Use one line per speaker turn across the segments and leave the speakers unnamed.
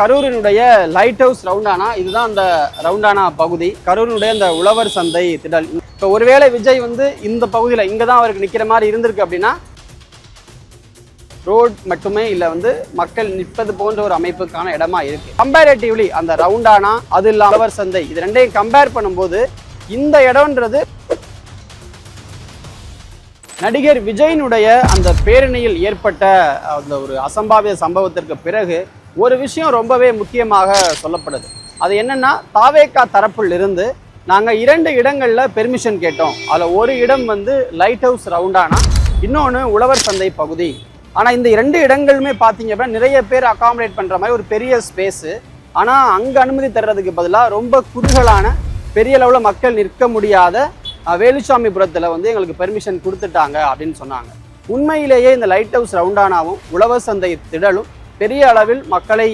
கரூரினுடைய light house ரவுண்டானா இதுதான் அந்த ரவுண்டானா பகுதி. கரூரினுடைய அந்த உழவர் சந்தை திடல். இப்போ ஒருவேளை விஜய் வந்து இந்த பகுதியில் இங்கே தான் அவருக்கு நிற்கிற மாதிரி இருந்திருக்கு அப்படின்னா ரோட் மட்டுமே இல்லை வந்து மக்கள் நிற்பது போன்ற ஒரு அமைப்புக்கான இடமா இருக்கு. கம்பேரேட்டிவ்லி அந்த ரவுண்டானா அது இல்லாமல் உழவர் சந்தை. இது ரெண்டையும் கம்பேர் பண்ணும்போது இந்த இடம்ன்றது நடிகர் விஜயினுடைய அந்த பேரணியில் ஏற்பட்ட அந்த ஒரு அசம்பாவித சம்பவத்திற்கு பிறகு ஒரு விஷயம் ரொம்பவே முக்கியமாக சொல்லப்படுது. அது என்னென்னா தாவேக்கா தரப்பில் இருந்து நாங்கள் இரண்டு இடங்களில் பெர்மிஷன் கேட்டோம். அதில் ஒரு இடம் வந்து லைட் ஹவுஸ் ரவுண்டானா இன்னொன்று உழவர் சந்தை பகுதி. ஆனால் இந்த இரண்டு இடங்களுமே பார்த்தீங்க அப்படின்னா நிறைய பேர் அகாமடேட் பண்ணுற மாதிரி ஒரு பெரிய ஸ்பேஸு ஆனால் அங்கே அனுமதி தர்றதுக்கு பதிலாக ரொம்ப குறுகலான பெரிய அளவில் மக்கள் நிற்க முடியாத வேலுசாமிபுரத்தில் வந்து எங்களுக்கு பெர்மிஷன் கொடுத்துட்டாங்க அப்படின்னு சொன்னாங்க. உண்மையிலேயே இந்த லைட் ஹவுஸ் ரவுண்டானாவும் உழவர் சந்தை திடலும் பெரிய அளவில் மக்களை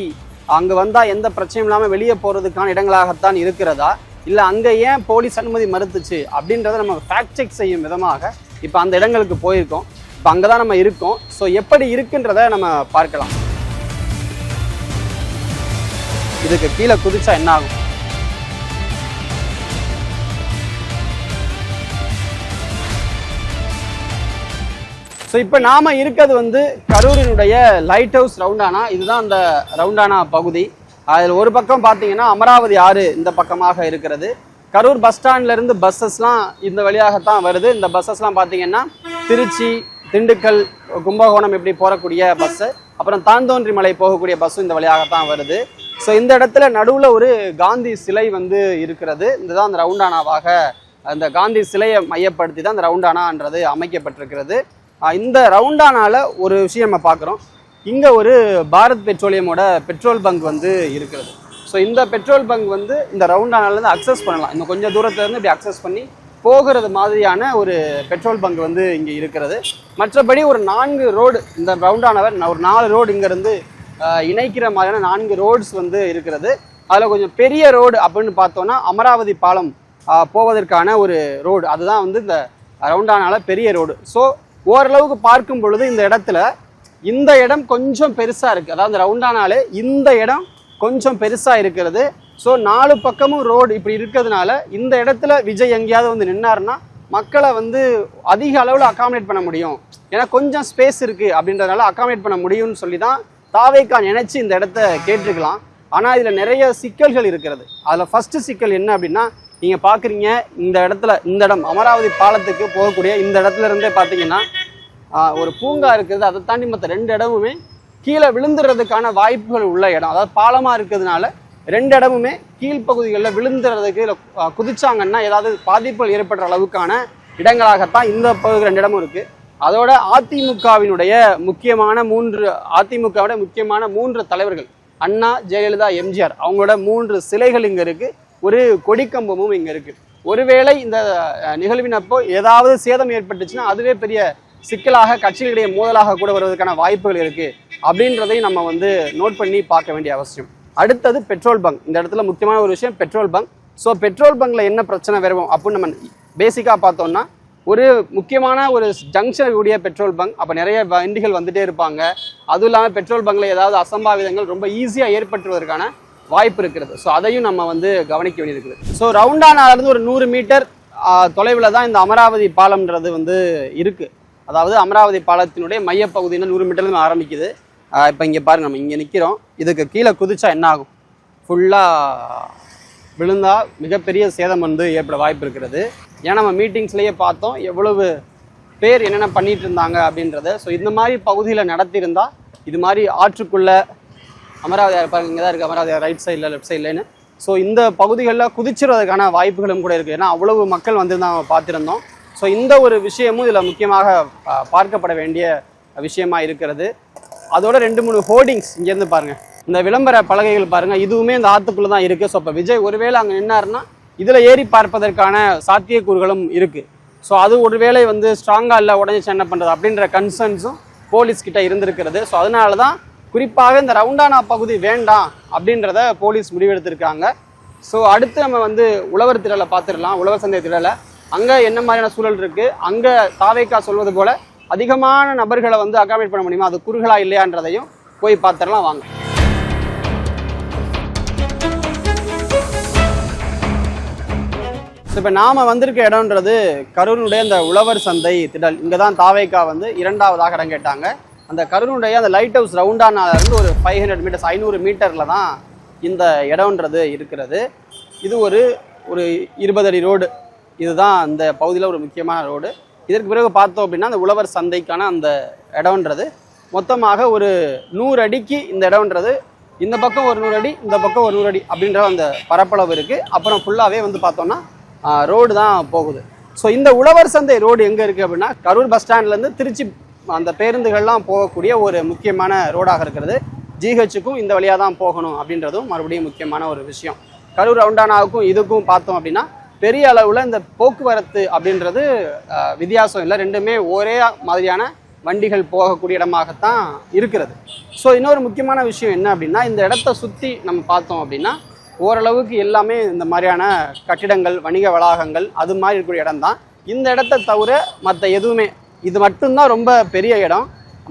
அங்கே வந்தால் எந்த பிரச்சனையும் இல்லாமல் வெளியே போகிறதுக்கான இடங்களாகத்தான் இருக்கிறதா? இல்லை அங்கே ஏன் போலீஸ் அனுமதி மறுத்துச்சு அப்படின்றத நம்ம ஃபேக்ட் செக் செய்யும் விதமாக இப்போ அந்த இடங்களுக்கு போயிருக்கோம். இப்போ அங்கே தான் நம்ம இருக்கோம். ஸோ எப்படி இருக்குன்றத நம்ம பார்க்கலாம். இதுக்கு கீழே குதிச்சா என்ன ஆகும் ஸோ இப்போ நாம் இருக்கிறது வந்து கரூரினுடைய லைட் ஹவுஸ் ரவுண்டானா இதுதான் அந்த ரவுண்டானா பகுதி. அதில் ஒரு பக்கம் பார்த்தீங்கன்னா அமராவதி ஆறு இந்த பக்கமாக இருக்கிறது. கரூர் பஸ் ஸ்டாண்ட்லேருந்து பஸ்ஸஸ்லாம் இந்த வழியாகத்தான் வருது. இந்த பஸ்ஸஸ்லாம் பார்த்தீங்கன்னா திருச்சி திண்டுக்கல் கும்பகோணம் இப்படி போகக்கூடிய பஸ்ஸு அப்புறம் தாந்தோன்றி மலை போகக்கூடிய பஸ்ஸும் இந்த வழியாகத்தான் வருது. ஸோ இந்த இடத்துல நடுவில் ஒரு காந்தி சிலை வந்து இருக்கிறது. இதுதான் அந்த ரவுண்டானாவாக அந்த காந்தி சிலையை மையப்படுத்தி தான் அந்த ரவுண்டானான்றது அமைக்கப்பட்டிருக்கிறது. இந்த ரவுண்டானால ஒரு விஷயம் நம்ம பார்க்குறோம். இங்கே ஒரு பாரத் பெட்ரோலியமோட பெட்ரோல் பங்க் வந்து இருக்கிறது. ஸோ இந்த பெட்ரோல் பங்க் வந்து இந்த ரவுண்டானாலேருந்து அக்சஸ் பண்ணலாம். இன்னும் கொஞ்சம் தூரத்துலேருந்து இப்படி அக்சஸ் பண்ணி போகிறது மாதிரியான ஒரு பெட்ரோல் பங்க் வந்து இங்கே இருக்கிறது. மற்றபடி ஒரு நான்கு ரோடு இந்த ரவுண்டானவர் ஒரு நாலு ரோடு இங்கேருந்து இணைக்கிற மாதிரியான நான்கு ரோட்ஸ் வந்து இருக்கிறது. அதில் கொஞ்சம் பெரிய ரோடு அப்படின்னு பார்த்தோன்னா அமராவதி பாலம் போவதற்கான ஒரு ரோடு அதுதான் வந்து இந்த ரவுண்டானால பெரிய ரோடு ஸோ ஓரளவுக்கு பார்க்கும் பொழுது இந்த இடத்துல இந்த இடம் கொஞ்சம் பெருசாக இருக்குது அதாவது ரவுண்டானாலே இந்த இடம் கொஞ்சம் பெருசாக இருக்கிறது. ஸோ நாலு பக்கமும் ரோடு இப்படி இருக்கிறதுனால இந்த இடத்துல விஜய் எங்கேயாவது வந்து நின்னாருன்னா மக்களை வந்து அதிக அளவில் அகாமடேட் பண்ண முடியும். ஏன்னா கொஞ்சம் ஸ்பேஸ் இருக்குது அப்படின்றதுனால அகாமடேட் பண்ண முடியும்னு சொல்லி தான் தாவேக்கா நினச்சி இந்த இடத்த கேட்டிருக்கலாம். ஆனால் இதில் நிறைய சிக்கல்கள் இருக்கிறது. அதில் ஃபஸ்ட்டு சிக்கல் என்ன அப்படின்னா நீங்கள் பார்க்குறீங்க இந்த இடத்துல இந்த இடம் அமராவதி பாலத்துக்கு போகக்கூடிய இந்த இடத்துல இருந்தே பார்த்தீங்கன்னா ஒரு பூங்கா இருக்குது. அதை தாண்டி மற்ற ரெண்டு இடமுமே கீழே விழுந்துடுறதுக்கான வாய்ப்புகள் உள்ள இடம். அதாவது பாலமாக இருக்கிறதுனால ரெண்டு இடமுமே கீழ்ப்பகுதிகளில் விழுந்துறதுக்கு இல்லை குதிச்சாங்கன்னா ஏதாவது பாதிப்புகள் ஏற்படுற அளவுக்கான இடங்களாகத்தான் இந்த பகுதி ரெண்டு இடமும் இருக்குது அதோட அதிமுகவினுடைய முக்கியமான மூன்று அதிமுகவோட முக்கியமான மூன்று தலைவர்கள் அண்ணா ஜெயலலிதா எம்ஜிஆர். அவங்களோட மூன்று சிலைகள் இங்கே இருக்குது ஒரு கொடிக்கம்பமும் இங்கே இருக்குது ஒருவேளை இந்த நிகழ்வின் அப்போ ஏதாவது சேதம் ஏற்பட்டுச்சுன்னா அதுவே பெரிய சிக்கலாக கட்சிகளிடையே மோதலாக கூட வருவதற்கான வாய்ப்புகள் இருக்குது அப்படின்றதையும் நம்ம வந்து நோட் பண்ணி பார்க்க வேண்டிய அவசியம். அடுத்தது பெட்ரோல் பங்க் இந்த இடத்துல முக்கியமான ஒரு விஷயம் பெட்ரோல் பங்க் ஸோ பெட்ரோல் பங்கில் என்ன பிரச்சனை வரும் அப்படின்னு நம்ம பேசிக்காக பார்த்தோம்னா ஒரு முக்கியமான ஒரு ஜங்ஷன் கூடிய பெட்ரோல் பங்க் அப்போ நிறைய வண்டிகள் வந்துட்டே இருப்பாங்க. அதுவும் இல்லாமல் பெட்ரோல் பங்கில் ஏதாவது அசம்பாவிதங்கள் ரொம்ப ஈஸியாக ஏற்பட்டுவதற்கான வாய்ப்பு இருக்கிறது. ஸோ அதையும் நம்ம வந்து கவனிக்க வேண்டியிருக்குது. ஸோ ரவுண்டானாலேருந்து ஒரு நூறு மீட்டர் தொலைவில் தான் இந்த அமராவதி பாலம்ன்றது வந்து இருக்குது அதாவது அமராவதி பாலத்தினுடைய மையப்பகுதியில் நூறு மீட்டர்லேருந்து ஆரம்பிக்குது. இப்போ இங்கே பாருங்கள் நம்ம இங்கே நிற்கிறோம் இதுக்கு கீழே குதிச்சா என்ன ஆகும்? ஃபுல்லாக விழுந்தால் மிகப்பெரிய சேதம் வந்து ஏற்பட வாய்ப்பு இருக்கிறது. ஏன்னா நம்ம மீட்டிங்ஸ்லேயே பார்த்தோம் எவ்வளவு பேர் என்னென்ன பண்ணிகிட்டு இருந்தாங்க அப்படின்றத. ஸோ இந்த மாதிரி பகுதியில் நடத்தியிருந்தால் இது மாதிரி ஆற்றுக்குள்ளே அமராவதி பாருங்க இங்கே தான் இருக்குது அமராவதி ரைட் சைடில் லெஃப்ட் சைட்லன்னு ஸோ இந்த பகுதிகளில் குதிச்சிடுறதுக்கான வாய்ப்புகளும் கூட இருக்குது ஏன்னா அவ்வளவு மக்கள் வந்து தான் பார்த்துருந்தோம். ஸோ இந்த ஒரு விஷயமும் இதில் முக்கியமாக பார்க்கப்பட வேண்டிய விஷயமா இருக்கிறது. அதோட ரெண்டு மூணு ஹோர்டிங்ஸ் இங்கேருந்து பாருங்கள் இந்த விளம்பர பலகைகள் பாருங்கள் இதுவுமே இந்த ஆற்றுக்குள்ளே தான் இருக்குது ஸோ இப்போ விஜய் ஒருவேளை அங்கே நின்னாருன்னா இதில் ஏறி பார்ப்பதற்கான சாத்தியக்கூறுகளும் இருக்குது ஸோ அது ஒருவேளை வந்து ஸ்ட்ராங்காக இல்லை உடஞ்சி என்ன பண்ணுறது அப்படின்ற கன்சர்ன்ஸும் போலீஸ்கிட்ட இருந்திருக்கிறது. ஸோ அதனால தான் குறிப்பாக இந்த ரவுண்டானா பகுதி வேண்டாம் அப்படின்றத போலீஸ் முடிவெடுத்திருக்காங்க. ஸோ அடுத்து நம்ம வந்து உழவர் திடலை பார்த்துடலாம் உழவர் சந்தை திடலை. அங்கே என்ன மாதிரியான சூழல் இருக்குது அங்கே தாவேக்கா சொல்வது போல் அதிகமான நபர்களை வந்து அகாமடேட் பண்ண முடியுமா? அது குறுகலா இல்லையான்றதையும் போய் பார்த்துடலாம் வாங்க. இப்போ நாம் வந்திருக்க இடம்ன்றது கரூருடைய இந்த உழவர் சந்தை திடல். இங்கே தான் தாவேக்கா வந்து இரண்டாவதாக இடம் கேட்டாங்க அந்த கரூருடைய அந்த லைட் ஹவுஸ் ரவுண்டானாலேருந்து ஒரு ஃபைவ் ஹண்ட்ரட் மீட்டர்ஸ் ஐநூறு மீட்டரில் தான் இந்த இடம்ன்றது இருக்கிறது. இது ஒரு ஒரு இருபது அடி ரோடு இதுதான் அந்த பகுதியில் ஒரு முக்கியமான ரோடு இதற்கு பிறகு பார்த்தோம் அப்படின்னா அந்த உழவர் சந்தைக்கான அந்த இடம்ன்றது. மொத்தமாக ஒரு நூறு அடிக்கு இந்த இடம்ன்றது. இந்த பக்கம் ஒரு நூறு அடி இந்த பக்கம் ஒரு நூறு அடி அப்படின்ற அந்த பரப்பளவு இருக்குது அப்புறம் ஃபுல்லாகவே வந்து பார்த்தோம்னா ரோடு தான் போகுது. ஸோ இந்த உழவர் சந்தை ரோடு எங்கே இருக்குது அப்படின்னா கரூர் பஸ் ஸ்டாண்ட்லேருந்து திருச்சி அந்த பேருந்துகள்லாம் போகக்கூடிய ஒரு முக்கியமான ரோடாக இருக்கிறது. ஜிஹெச்சுக்கும் இந்த வழியாக தான் போகணும் அப்படின்றதும் மறுபடியும் முக்கியமான ஒரு விஷயம். கரூர் ரவுண்டானாவுக்கும் இதுக்கும் பார்த்தோம் அப்படின்னா பெரிய அளவில் இந்த போக்குவரத்து அப்படின்றது வித்தியாசம் இல்லை. ரெண்டுமே ஒரே மாதிரியான வண்டிகள் போகக்கூடிய இடமாகத்தான் இருக்கிறது. ஸோ இன்னொரு முக்கியமான விஷயம் என்ன அப்படின்னா இந்த இடத்த சுற்றி நம்ம பார்த்தோம் அப்படின்னா ஓரளவுக்கு எல்லாமே இந்த மாதிரியான கட்டிடங்கள் வணிக வளாகங்கள் அது மாதிரி இருக்கக்கூடிய இடம் தான் இந்த இடத்த தவிர மற்ற எதுவுமே இது மட்டும்தான் ரொம்ப பெரிய இடம்.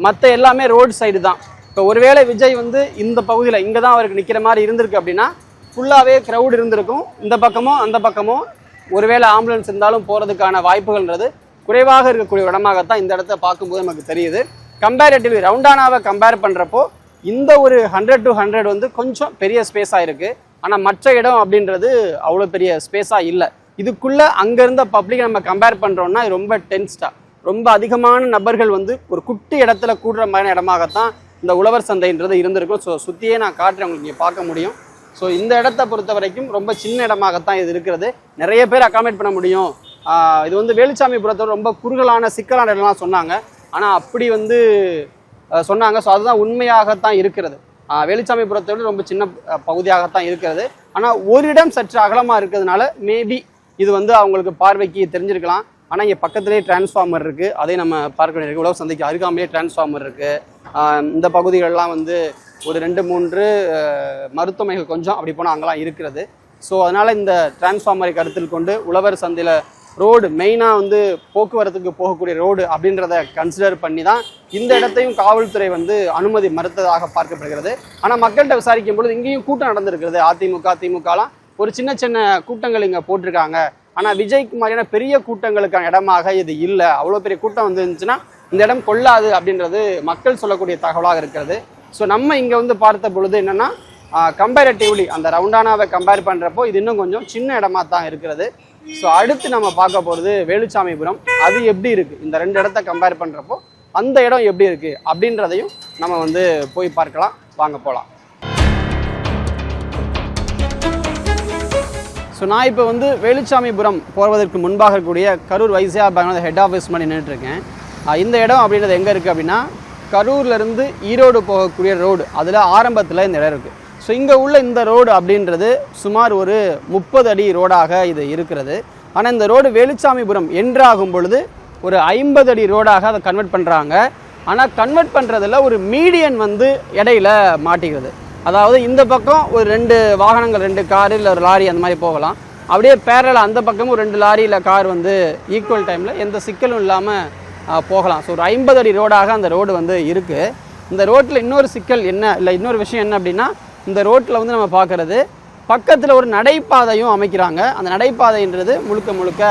மற்ற எல்லாமே ரோடு சைடு தான். இப்போ ஒருவேளை விஜய் வந்து இந்த பகுதியில் இங்கே தான் அவருக்கு நிற்கிற மாதிரி இருந்திருக்கு அப்படின்னா ஃபுல்லாகவே க்ரௌட் இருந்திருக்கும். இந்த பக்கமும் அந்த பக்கமும் ஒருவேளை ஆம்புலன்ஸ் இருந்தாலும் போகிறதுக்கான வாய்ப்புகள்ன்றது குறைவாக இருக்கக்கூடிய இடமாகத்தான் இந்த இடத்த பார்க்கும்போது நமக்கு தெரியுது. கம்பேரேட்டிவ்லி ரவுண்டானாவை கம்பேர் பண்ணுறப்போ இந்த ஒரு ஹண்ட்ரட் டு ஹண்ட்ரட் வந்து கொஞ்சம் பெரிய ஸ்பேஸாக இருக்குது ஆனால் மற்ற இடம் அப்படின்றது அவ்வளோ பெரிய ஸ்பேஸாக இல்லை. இதுக்குள்ளே அங்கேருந்த பப்ளிக் நம்ம கம்பேர் பண்ணுறோன்னா இது ரொம்ப டென்ஸ்டாக ரொம்ப அதிகமான நபர்கள் வந்து ஒரு குட்டி இடத்துல கூடுற மாதிரியான இடமாகத்தான் இந்த உழவர் சந்தைன்றது இருந்திருக்கும். ஸோ சுற்றியே நான் காட்டுறேன் உங்களுக்கு இங்கே பார்க்க முடியும். ஸோ இந்த இடத்த பொறுத்த வரைக்கும் ரொம்ப சின்ன இடமாகத்தான் இது இருக்கிறது. நிறைய பேர் அகாமடேட் பண்ண முடியும். இது வந்து வேலுச்சாமிபுரத்தோட ரொம்ப குறுகலான சிக்கலான இடம்லாம் சொன்னாங்க. ஆனால் அப்படி வந்து சொன்னாங்க. ஸோ அதுதான் உண்மையாகத்தான் இருக்கிறது. வேலுச்சாமிபுரத்தோட ரொம்ப சின்ன பகுதியாகத்தான் இருக்கிறது. ஆனால் ஒரு இடம் சற்று அகலமாக இருக்கிறதுனால மேபி இது வந்து அவங்களுக்கு பார்வைக்கு தெரிஞ்சிருக்கலாம். ஆனால் இங்கே பக்கத்துலேயே டிரான்ஸ்ஃபார்மர் இருக்குது அதையும் நம்ம பார்க்க வேண்டியிருக்கு. உழவு சந்தைக்கு அருகாமையே டிரான்ஸ்ஃபார்மர் இருக்குது இந்த பகுதிகளெலாம் வந்து ஒரு ரெண்டு மூன்று மருத்துவமைகள் மருத்துவமனைகள் கொஞ்சம் அப்படி போனால் அங்கெல்லாம் இருக்கிறது. ஸோ அதனால் இந்த டிரான்ஸ்ஃபார்மரை கருத்தில் கொண்டு உழவர் சந்தையில் ரோடு மெயினாக வந்து போக்குவரத்துக்கு போகக்கூடிய ரோடு அப்படின்றத கன்சிடர் பண்ணி தான் இந்த இடத்தையும் காவல்துறை வந்து அனுமதி மறுத்ததாக பார்க்கப்படுகிறது. ஆனால் மக்கள்கிட்ட விசாரிக்கும் பொழுது இங்கேயும் கூட்டம் நடந்திருக்கிறது. அதிமுக திமுகலாம் ஒரு சின்ன சின்ன கூட்டங்கள் இங்கே போட்டிருக்காங்க. ஆனால் விஜய்க்கு மாதிரியான பெரிய கூட்டங்களுக்கான இடமாக இது இல்லை. அவ்வளோ பெரிய கூட்டம் வந்து இருந்துச்சுன்னா இந்த இடம் கொள்ளாது அப்படின்றது மக்கள் சொல்லக்கூடிய தகவலாக இருக்கிறது. ஸோ நம்ம இங்கே வந்து பார்த்த பொழுது என்னென்னா கம்பேரட்டிவ்லி அந்த ரவுண்டானாவை கம்பேர் பண்ணுறப்போ இது இன்னும் கொஞ்சம் சின்ன இடமா தான் இருக்கிறது. ஸோ அடுத்து நம்ம பார்க்க போகிறது வேலுச்சாமிபுரம். அது எப்படி இருக்குது இந்த ரெண்டு இடத்த கம்பேர் பண்ணுறப்போ அந்த இடம் எப்படி இருக்குது அப்படின்றதையும் நம்ம வந்து போய் பார்க்கலாம். வாங்க போகலாம் ஸோ நான் இப்போ வந்து வேலுச்சாமிபுரம் போவதற்கு முன்பாக இருக்கக்கூடிய Karur Vysya bank head office மாதிரி நின்றுட்டுருக்கேன் இந்த இடம் அப்படின்றது எங்கே இருக்குது அப்படின்னா கரூர்லேருந்து ஈரோடு போகக்கூடிய ரோடு அதில் ஆரம்பத்தில் இந்த இடம் இருக்குது ஸோ இங்கே உள்ள இந்த ரோடு அப்படின்றது சுமார் ஒரு முப்பது அடி ரோடாக இது இருக்கிறது. ஆனால் இந்த ரோடு வேலுச்சாமிபுரம் என்றாகும் பொழுது ஒரு ஐம்பது அடி ரோடாக அதை கன்வெர்ட் பண்ணுறாங்க ஆனால் கன்வெர்ட் பண்ணுறதுல ஒரு மீடியன் வந்து இடையில மாட்டிக்கிறது. அதாவது இந்த பக்கம் ஒரு ரெண்டு வாகனங்கள் ரெண்டு கார் இல்லை ஒரு லாரி அந்த மாதிரி போகலாம். அப்படியே பேரலாக அந்த பக்கமும் ரெண்டு லாரி இல்லை கார் வந்து ஈக்குவல் டைமில் எந்த சிக்கலும் இல்லாமல் போகலாம். ஸோ ஒரு ஐம்பது அடி ரோடாக அந்த ரோடு வந்து இருக்குது இந்த ரோட்டில் இன்னொரு சிக்கல் என்ன இல்லை இன்னொரு விஷயம் என்ன அப்படின்னா இந்த ரோட்டில் வந்து நம்ம பார்க்குறது பக்கத்தில் ஒரு நடைபாதையும் அமைக்கிறாங்க. அந்த நடைபாதைன்றது முழுக்க முழுக்க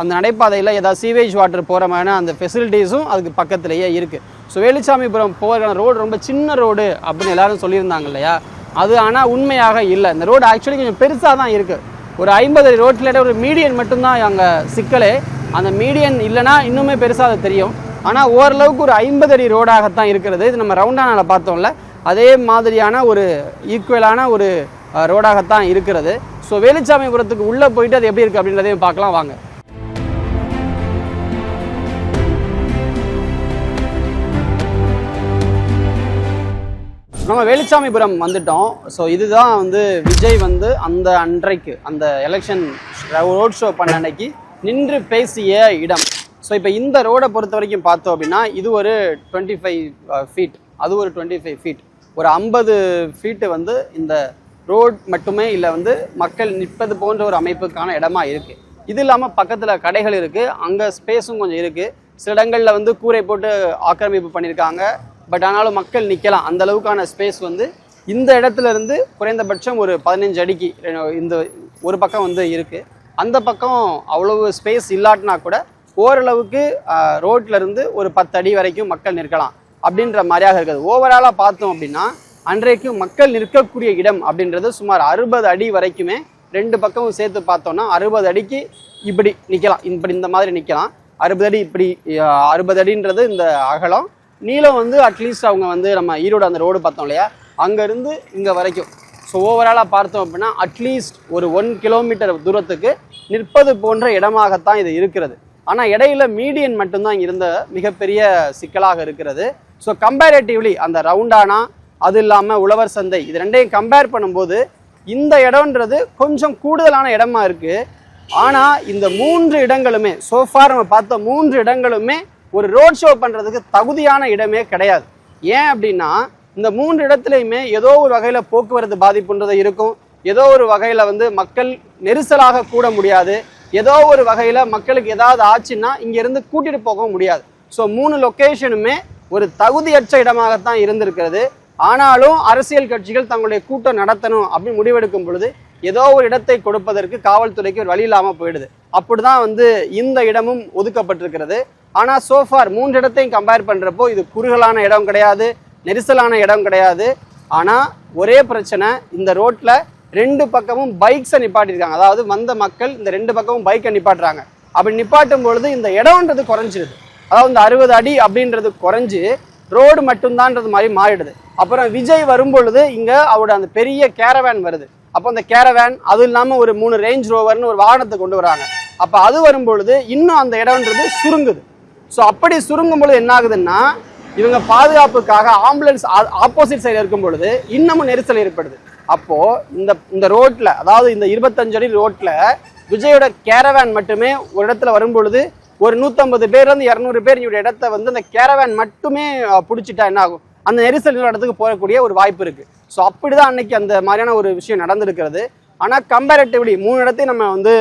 அந்த நடைபாதையில் ஏதாவது சீவேஜ் வாட்டர் போகிற மாதிரியான அந்த ஃபெசிலிட்டிஸும் அதுக்கு பக்கத்துலேயே இருக்குது ஸோ வேலுச்சாமிபுரம் போகிற ரோடு ரொம்ப சின்ன ரோடு அப்படின்னு எல்லாரும் சொல்லியிருந்தாங்க இல்லையா? அது ஆனால் உண்மையாக இல்லை. இந்த ரோடு ஆக்சுவலி கொஞ்சம் பெருசாக தான் இருக்குது ஒரு ஐம்பது அடி ரோட்டில் ஒரு மீடியன் மட்டும்தான் அங்கே சிக்கலே. அந்த மீடியன் இல்லைன்னா இன்னுமே பெருசாக அது தெரியும். ஆனால் ஓரளவுக்கு ஒரு ஐம்பது அடி ரோடாகத்தான் இருக்கிறது. இது நம்ம ரவுண்டானால பார்த்தோம்ல. அதே மாதிரியான ஒரு ஈக்குவலான ஒரு ரோடாகத்தான் இருக்கிறது. ஸோ வேலுச்சாமிபுரத்துக்கு உள்ளே போயிட்டு அது எப்படி இருக்குது அப்படின்றதையும் பார்க்கலாம். வாங்க. நம்ம வேலுச்சாமிபுரம் வந்துட்டோம். ஸோ இதுதான் வந்து விஜய் வந்து அந்த அன்றைக்கு அந்த எலெக்ஷன் ரோட் ஷோ பண்ண அன்னைக்கு நின்று பேசிய இடம். ஸோ இப்போ இந்த ரோடை பொறுத்த வரைக்கும் பார்த்தோம் அப்படின்னா இது ஒரு டுவெண்ட்டி ஃபைவ் ஃபீட் அது ஒரு டுவெண்ட்டி ஃபைவ் ஃபீட் ஒரு ஐம்பது ஃபீட்டு வந்து இந்த ரோட் மட்டுமே இல்லை வந்து மக்கள் நிற்பது போன்ற ஒரு அமைப்புக்கான இடமா இருக்குது இது இல்லாமல் பக்கத்தில் கடைகள் இருக்குது அங்கே ஸ்பேஸும் கொஞ்சம் இருக்குது சில இடங்களில் வந்து கூரை போட்டு ஆக்கிரமிப்பு பண்ணியிருக்காங்க பட் ஆனாலும் மக்கள் நிற்கலாம் அந்த அளவுக்கான ஸ்பேஸ் வந்து இந்த இடத்துல இருந்து குறைந்தபட்சம் ஒரு பதினஞ்சு அடிக்கு இந்த ஒரு பக்கம் வந்து இருக்குது அந்த பக்கம் அவ்வளவு ஸ்பேஸ் இல்லாட்டினா கூட ஓரளவுக்கு ரோட்லேருந்து இருந்து ஒரு பத்து அடி வரைக்கும் மக்கள் நிற்கலாம் அப்படின்ற மாதிரியாக இருக்குது. ஓவராலாக பார்த்தோம் அப்படின்னா அன்றைக்கு மக்கள் நிற்கக்கூடிய இடம் அப்படின்றது சுமார் அறுபது அடி வரைக்குமே ரெண்டு பக்கமும் சேர்த்து பார்த்தோம்னா அறுபது அடிக்கு இப்படி நிற்கலாம் இப்படி இந்த மாதிரி நிற்கலாம் அறுபது அடி இப்படி அறுபது அடின்றது இந்த அகலம் நீளம் வந்து அட்லீஸ்ட் அவங்க வந்து நம்ம ஈரோடு அந்த ரோடு பார்த்தோம் இல்லையா? அங்கேருந்து இங்கே வரைக்கும். ஸோ ஓவராலாக பார்த்தோம் அப்படின்னா அட்லீஸ்ட் ஒரு ஒன் கிலோமீட்டர் தூரத்துக்கு நிற்பது போன்ற இடமாகத்தான் இது இருக்கிறது. ஆனால் இடையில மீடியன் மட்டும்தான் இருந்த மிகப்பெரிய சிக்கலாக இருக்கிறது. ஸோ கம்பேரேட்டிவ்லி அந்த ரவுண்டானா அது இல்லாமல் உழவர் சந்தை இது ரெண்டையும் கம்பேர் பண்ணும்போது இந்த இடம்ன்றது கொஞ்சம் கூடுதலான இடமா இருக்குது ஆனால் இந்த மூன்று இடங்களுமே சோஃபார் நம்ம பார்த்த மூன்று இடங்களுமே ஒரு ரோட் ஷோ பண்ணுறதுக்கு தகுதியான இடமே கிடையாது. ஏன் அப்படின்னா இந்த மூன்று இடத்துலையுமே ஏதோ ஒரு வகையில் போக்குவரத்து பாதிப்புன்றது இருக்கும். ஏதோ ஒரு வகையில் வந்து மக்கள் நெரிசலாக கூட முடியாது. ஏதோ ஒரு வகையில் மக்களுக்கு ஏதாவது ஆச்சுன்னா இங்கேருந்து கூட்டிகிட்டு போக முடியாது. ஸோ மூணு லொக்கேஷனுமே ஒரு தகுதியற்ற இடமாகத்தான் இருந்திருக்கிறது. ஆனாலும் அரசியல் கட்சிகள் தங்களுடைய கூட்டம் நடத்தணும் அப்படின்னு முடிவெடுக்கும் பொழுது ஏதோ ஒரு இடத்தை கொடுப்பதற்கு காவல்துறைக்கு ஒரு வழி இல்லாமல் போயிடுது. அப்படிதான் வந்து இந்த இடமும் ஒதுக்கப்பட்டிருக்கிறது. ஆனால் சோஃபார் மூன்று இடத்தையும் கம்பேர் பண்ணுறப்போ இது குறுகலான இடம் கிடையாது நெரிசலான இடம் கிடையாது. ஆனால் ஒரே பிரச்சனை இந்த ரோட்டில் ரெண்டு பக்கமும் பைக்ஸை நிப்பாட்டியிருக்காங்க அதாவது வந்த மக்கள் இந்த ரெண்டு பக்கமும் பைக்கை நிப்பாட்டுறாங்க. அப்படி நிப்பாட்டும் பொழுது இந்த இடம்ன்றது குறைஞ்சிருது. அதாவது இந்த அறுபது அடி அப்படின்றது குறைஞ்சி ரோடு மட்டும்தான்றது மாதிரி மாறிடுது. அப்புறம் விஜய் வரும்பொழுது இங்கே அவரோட அந்த பெரிய கேரவேன் வருது. அப்போ அந்த கேரவேன் அது இல்லாமல் ஒரு மூணு ரேஞ்ச் ரோவர்னு ஒரு வாகனத்தை கொண்டு வராங்க. அப்போ அது வரும்பொழுது இன்னும் அந்த இடம்ன்றது சுருங்குது. ஸோ அப்படி சுருங்கும் பொழுது என்ன ஆகுதுன்னா இவங்க பாதுகாப்புக்காக ஆம்புலன்ஸ் ஆப்போசிட் சைடு இருக்கும் பொழுது இன்னமும் நெரிசல் ஏற்படுது. அப்போ இந்த இந்த ரோட்ல அதாவது இந்த இருபத்தஞ்சு அடி ரோட்ல விஜயோட கேரவேன் மட்டுமே ஒரு இடத்துல வரும் பொழுது ஒரு நூற்றம்பது பேர்லேருந்து இரநூறு பேர் இவருடைய இடத்த வந்து அந்த கேரவேன் மட்டுமே பிடிச்சிட்டா என்ன ஆகும் அந்த நெரிசல் இடத்துக்கு போகக்கூடிய ஒரு வாய்ப்பு இருக்குது ஸோ அப்படிதான் அன்னைக்கு அந்த மாதிரியான ஒரு விஷயம் நடந்திருக்கிறது. ஆனால் கம்பேரட்டிவ்லி மூணு இடத்தையும் நம்ம வந்து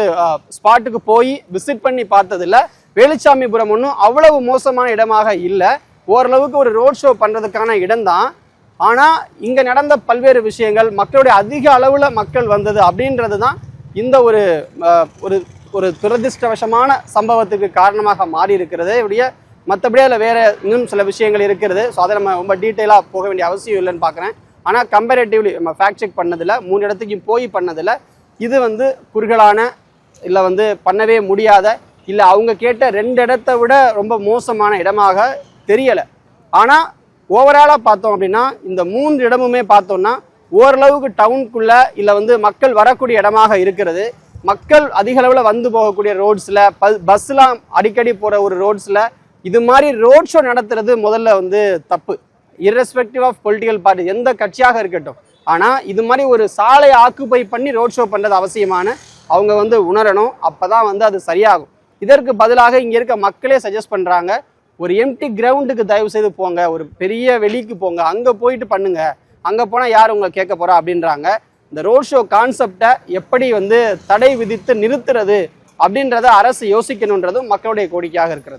ஸ்பாட்டுக்கு போய் விசிட் பண்ணி பார்த்ததில்ல. வேலுச்சாமிபுரம் ஒன்றும் அவ்வளவு மோசமான இடமாக இல்லை. ஓரளவுக்கு ஒரு ரோட் ஷோ பண்ணுறதுக்கான இடம்தான். ஆனால் இங்கே நடந்த பல்வேறு விஷயங்கள் மக்களுடைய அதிக அளவில் மக்கள் வந்தது அப்படின்றது தான் இந்த ஒரு ஒரு ஒரு துரதிருஷ்டவசமான சம்பவத்துக்கு காரணமாக மாறி இருக்கிறது இப்படிய மற்றபடி அதில் வேறு இன்னும் சில விஷயங்கள் இருக்கிறது. ஸோ அதை நம்ம ரொம்ப டீட்டெயிலாக போக வேண்டிய அவசியம் இல்லைன்னு பார்க்குறேன் ஆனால் கம்பேரேட்டிவ்லி நம்ம ஃபேக்ட் செக் பண்ணதில் மூணு இடத்துக்கும் போய் பண்ணதில் இது வந்து குறுகலான இல்லை வந்து பண்ணவே முடியாத இல்லை அவங்க கேட்ட ரெண்டு இடத்த விட ரொம்ப மோசமான இடமாக தெரியலை. ஆனால் ஓவராலாக பார்த்தோம் அப்படின்னா இந்த மூன்று இடமுமே பார்த்தோம்னா ஓரளவுக்கு டவுனுக்குள்ளே இல்லை வந்து மக்கள் வரக்கூடிய இடமாக இருக்கிறது. மக்கள் அதிக அளவில் வந்து போகக்கூடிய ரோட்ஸில் பஸ்லாம் அடிக்கடி போகிற ஒரு ரோட்ஸில் இது மாதிரி ரோட் ஷோ நடத்துறது முதல்ல வந்து தப்பு. Irrespective ஆஃப் பொலிட்டிக்கல் பார்ட்டி எந்த கட்சியாக இருக்கட்டும். ஆனால் இது மாதிரி ஒரு சாலையை ஆக்குப்பை பண்ணி ரோட் ஷோ பண்ணுறது அவசியமான அவங்க வந்து உணரணும். அப்போ தான் வந்து அது சரியாகும். இதற்கு பதிலாக இங்கே இருக்க மக்களே சஜஸ்ட் பண்ணுறாங்க ஒரு எம்டி கிரவுண்டுக்கு தயவு செய்து போங்க ஒரு பெரிய வெளிக்கு போங்க அங்கே போயிட்டு பண்ணுங்க அங்கே போனால் யார் உங்களை கேட்க போகிறா அப்படின்றாங்க. இந்த ரோட் ஷோ கான்செப்டை எப்படி வந்து தடை விதித்து நிறுத்துறது அப்படின்றத அரசு யோசிக்கணுன்றதும் மக்களுடைய கோரிக்கையாக இருக்கிறது.